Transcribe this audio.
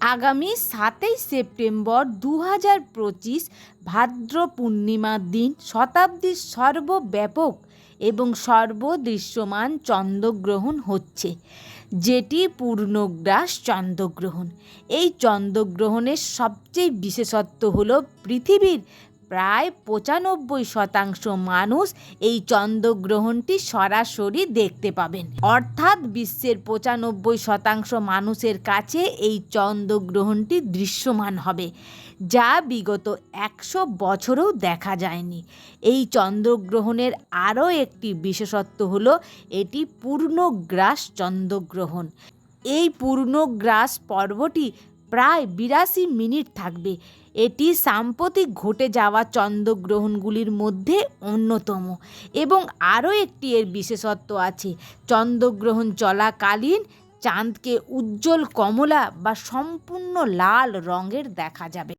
আগামী সাতই সেপ্টেম্বর দু হাজার পঁচিশ ভাদ্র পূর্ণিমার দিন শতাব্দীর সর্বব্যাপক এবং সর্বদৃশ্যমান চন্দ্রগ্রহণ হচ্ছে, যেটি পূর্ণগ্রাস চন্দ্রগ্রহণ। এই চন্দ্রগ্রহণের সবচেয়ে বিশেষত্ব হল পৃথিবীর প্রায় পঁচানব্বই শতাংশ মানুষ এই চন্দ্রগ্রহণটি সরাসরি দেখতে পাবেন। অর্থাৎ বিশ্বের পঁচানব্বই শতাংশ মানুষের কাছে এই চন্দ্রগ্রহণটি দৃশ্যমান হবে, যা বিগত একশো বছরেও দেখা যায়নি। এই চন্দ্রগ্রহণের আরও একটি বিশেষত্ব হল, এটি পূর্ণগ্রাস চন্দ্রগ্রহণ। এই পূর্ণগ্রাস পর্বটি প্রায় বিরাশি মিনিট থাকবে। এটি সাম্প্রতিক ঘটে যাওয়া চন্দ্রগ্রহণগুলির মধ্যে অন্যতম এবং আরও একটি এর বিশেষত্ব আছে। চন্দ্রগ্রহণ চলাকালীন চাঁদকে উজ্জ্বল কমলা বা সম্পূর্ণ লাল রঙের দেখা যাবে।